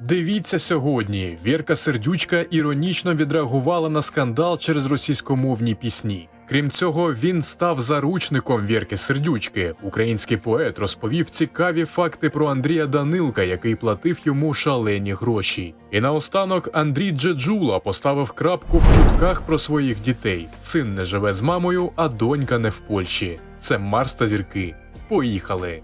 Дивіться сьогодні. Вірка Сердючка іронічно відреагувала на скандал через російськомовні пісні. Крім цього, він став заручником Вірки Сердючки. Український поет розповів цікаві факти про Андрія Данилка, який платив йому шалені гроші. І наостанок Андрій Джеджула поставив крапку в чутках про своїх дітей. Син не живе з мамою, а донька не в Польщі. Це Марс та зірки. Поїхали!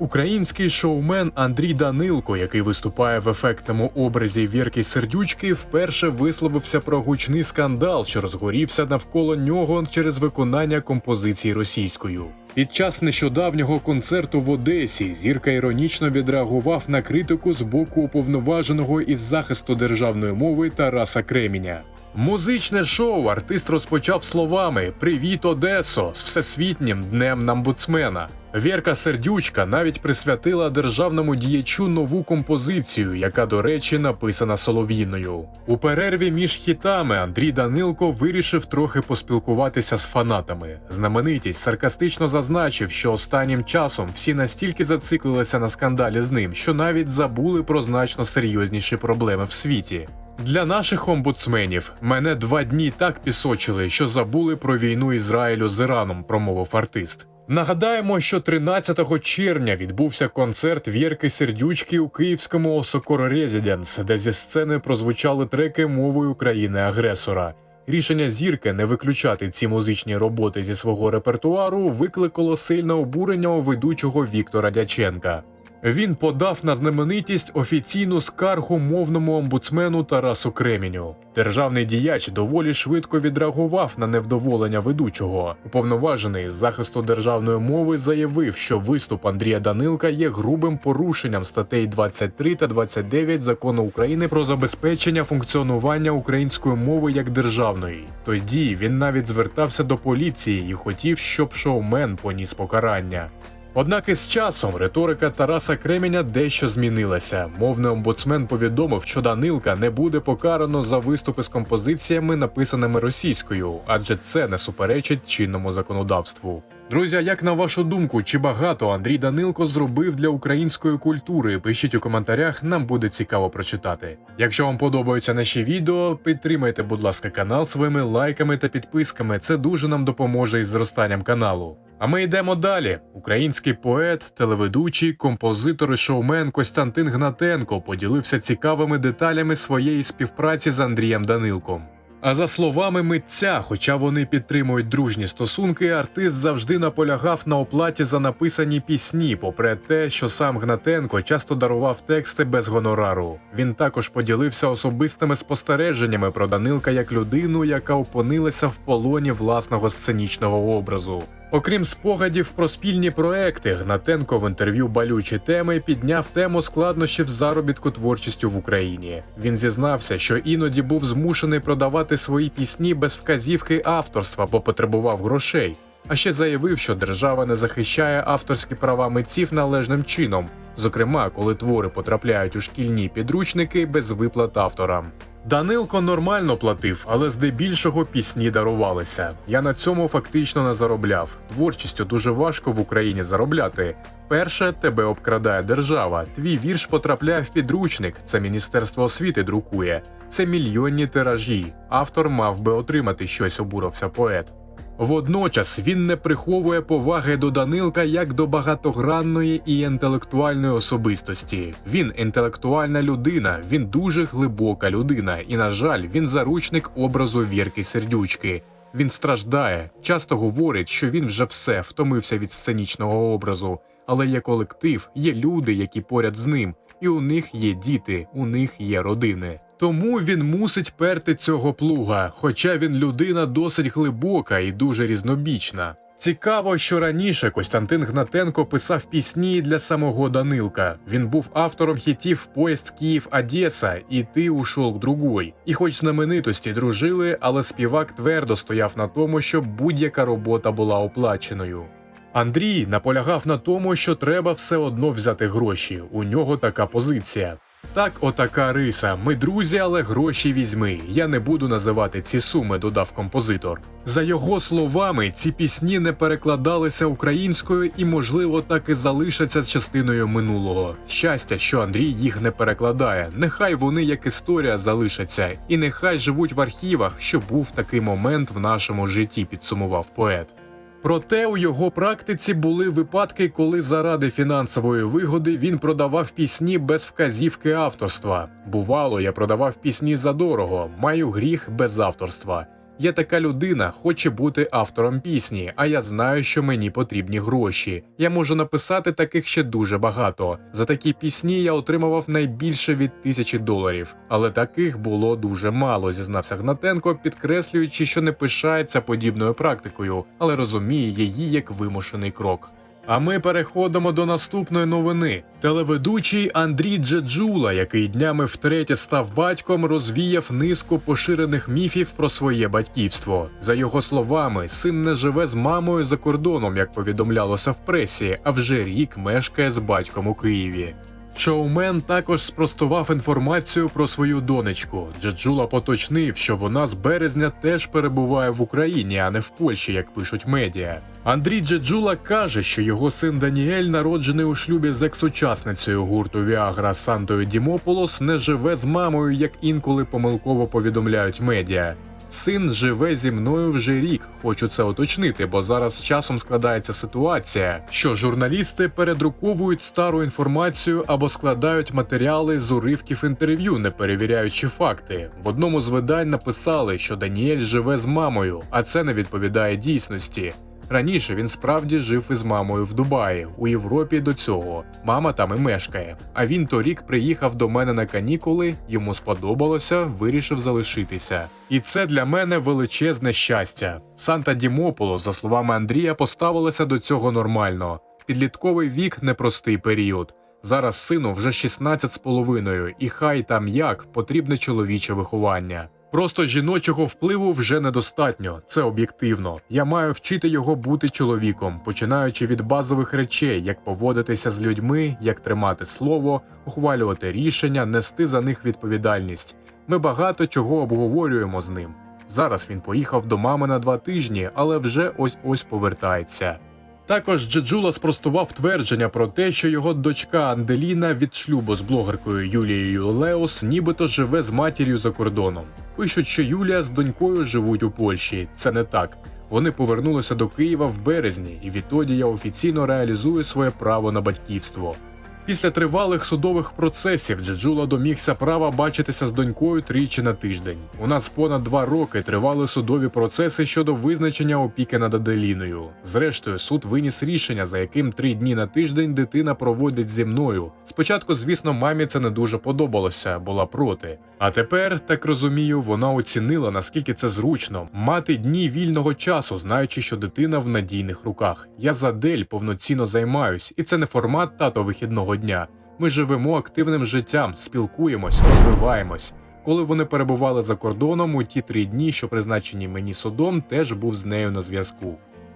Український шоумен Андрій Данилко, який виступає в ефектному образі Вірки Сердючки, вперше висловився про гучний скандал, що розгорівся навколо нього через виконання композиції російською. Під час нещодавнього концерту в Одесі зірка іронічно відреагував на критику з боку уповноваженого із захисту державної мови Тараса Креміня. Музичне шоу артист розпочав словами Привіт, Одесо! з всесвітнім днем намбудсмена. Вірка Сердючка навіть присвятила державному діячу нову композицію, яка, до речі, написана солов'їною. У перерві між хітами Андрій Данилко вирішив трохи поспілкуватися з фанатами. Знаменитість саркастично зазначив, що останнім часом всі настільки зациклилися на скандалі з ним, що навіть забули про значно серйозніші проблеми в світі. Для наших омбудсменів мене два дні так пісочили, що забули про війну Ізраїлю з Іраном, промовив артист. Нагадаємо, що 13 червня відбувся концерт Вірки Сердючки у київському Осокор Резіденс, де зі сцени прозвучали треки мовою країни-агресора. Рішення зірки не виключати ці музичні роботи зі свого репертуару викликало сильне обурення у ведучого Віктора Дяченка. Він подав на знаменитість офіційну скаргу мовному омбудсмену Тарасу Креміню. Державний діяч доволі швидко відреагував на невдоволення ведучого. Уповноважений з захисту державної мови заявив, що виступ Андрія Данилка є грубим порушенням статей 23 та 29 закону України про забезпечення функціонування української мови як державної. Тоді він навіть звертався до поліції і хотів, щоб шоумен поніс покарання. Однак із часом риторика Тараса Кременя дещо змінилася. Мовний омбудсмен повідомив, що Данилка не буде покарано за виступи з композиціями, написаними російською, адже це не суперечить чинному законодавству. Друзі, як на вашу думку, чи багато Андрій Данилко зробив для української культури? Пишіть у коментарях, нам буде цікаво прочитати. Якщо вам подобаються наші відео, підтримайте, будь ласка, канал своїми лайками та підписками. Це дуже нам допоможе із зростанням каналу. А ми йдемо далі. Український поет, телеведучий, композитор і шоумен Костянтин Гнатенко поділився цікавими деталями своєї співпраці з Андрієм Данилком. А за словами митця, хоча вони підтримують дружні стосунки, артист завжди наполягав на оплаті за написані пісні, попри те, що сам Гнатенко часто дарував тексти без гонорару. Він також поділився особистими спостереженнями про Данилка як людину, яка опинилася в полоні власного сценічного образу. Окрім спогадів про спільні проекти, Гнатенко в інтерв'ю балючі теми підняв тему складнощів заробітку творчістю в Україні. Він зізнався, що іноді був змушений продавати свої пісні без вказівки авторства, бо потребував грошей. А ще заявив, що держава не захищає авторські права митців належним чином, зокрема, коли твори потрапляють у шкільні підручники без виплат авторам. Данилко нормально платив, але здебільшого пісні дарувалися. Я на цьому фактично не заробляв. Творчістю дуже важко в Україні заробляти. Перше, тебе обкрадає держава. Твій вірш потрапляє в підручник. Це міністерство освіти друкує. Це мільйонні тиражі. Автор мав би отримати щось, обурився поет. Водночас він не приховує поваги до Данилка як до багатогранної і інтелектуальної особистості. Він інтелектуальна людина, він дуже глибока людина, і, на жаль, він заручник образу Вірки Сердючки. Він страждає, часто говорить, що він вже все втомився від сценічного образу, але є колектив, є люди, які поряд з ним, і у них є діти, у них є родини. Тому він мусить перти цього плуга, хоча він людина досить глибока і дуже різнобічна. Цікаво, що раніше Костянтин Гнатенко писав пісні для самого Данилка. Він був автором хітів Поїзд Київ Одеса і Ти ушов другой. І хоч знаменитості дружили, але співак твердо стояв на тому, щоб будь-яка робота була оплаченою. Андрій наполягав на тому, що треба все одно взяти гроші. У нього така позиція. Так, отака риса. Ми друзі, але гроші візьми. Я не буду називати ці суми, додав композитор. За його словами, ці пісні не перекладалися українською і, можливо, так і залишаться частиною минулого. Щастя, що Андрій їх не перекладає. Нехай вони як історія залишаться, і нехай живуть в архівах, що був такий момент в нашому житті, підсумував поет. Проте у його практиці були випадки, коли заради фінансової вигоди він продавав пісні без вказівки авторства. Бувало, я продавав пісні задорого, маю гріх без авторства. Я така людина, хоче бути автором пісні, а я знаю, що мені потрібні гроші. Я можу написати таких ще дуже багато. За такі пісні я отримував найбільше від тисячі доларів, але таких було дуже мало, зізнався Гнатенко, підкреслюючи, що не пишається подібною практикою, але розуміє її як вимушений крок. А ми переходимо до наступної новини. Телеведучий Андрій Джеджула, який днями втретє став батьком, розвіяв низку поширених міфів про своє батьківство. За його словами, син не живе з мамою за кордоном, як повідомлялося в пресі, а вже рік мешкає з батьком у Києві. Шоумен також спростував інформацію про свою донечку. Джеджула поточнив, що вона з березня теж перебуває в Україні, а не в Польщі, як пишуть медіа. Андрій Джеджула каже, що його син Даніель, народжений у шлюбі з екс-учасницею гурту Віагра Сантою Дімополос, не живе з мамою, як інколи помилково повідомляють медіа. Син живе зі мною вже рік. Хочу це уточнити, бо зараз з часом складається ситуація, що журналісти передруковують стару інформацію або складають матеріали з уривків інтерв'ю, не перевіряючи факти. В одному з видань написали, що Даніель живе з мамою, а це не відповідає дійсності. Раніше він справді жив із мамою в Дубаї, у Європі до цього. Мама там і мешкає. А він торік приїхав до мене на канікули, йому сподобалося, вирішив залишитися. І це для мене величезне щастя. Санта Дімополо, за словами Андрія, поставилася до цього нормально. Підлітковий вік непростий період. Зараз сину вже 16 з половиною, і хай там як потрібне чоловіче виховання. Просто жіночого впливу вже недостатньо, це об'єктивно. Я маю вчити його бути чоловіком, починаючи від базових речей, як поводитися з людьми, як тримати слово, ухвалювати рішення, нести за них відповідальність. Ми багато чого обговорюємо з ним. Зараз він поїхав до мами на два тижні, але вже ось ось повертається. Також Джеджула спростував твердження про те, що його дочка Анделіна від шлюбу з блогеркою Юлією Леос нібито живе з матір'ю за кордоном. Пишуть, що Юлія з донькою живуть у Польщі. Це не так. Вони повернулися до Києва в березні, і відтоді я офіційно реалізую своє право на батьківство. Після тривалих судових процесів Джеджула домігся права бачитися з донькою тричі на тиждень. У нас понад два роки тривали судові процеси щодо визначення опіки над Аделіною. Зрештою, суд виніс рішення, за яким три дні на тиждень дитина проводить зі мною. Спочатку, звісно, мамі це не дуже подобалося, була проти. А тепер, так розумію, вона оцінила наскільки це зручно мати дні вільного часу, знаючи, що дитина в надійних руках. Я за дель повноцінно займаюсь, і це не формат тато вихідного дня. Ми живемо активним життям, спілкуємось, розвиваємось. Коли вони перебували за кордоном, у ті три дні, що призначені мені судом, теж був з нею на зв'язку.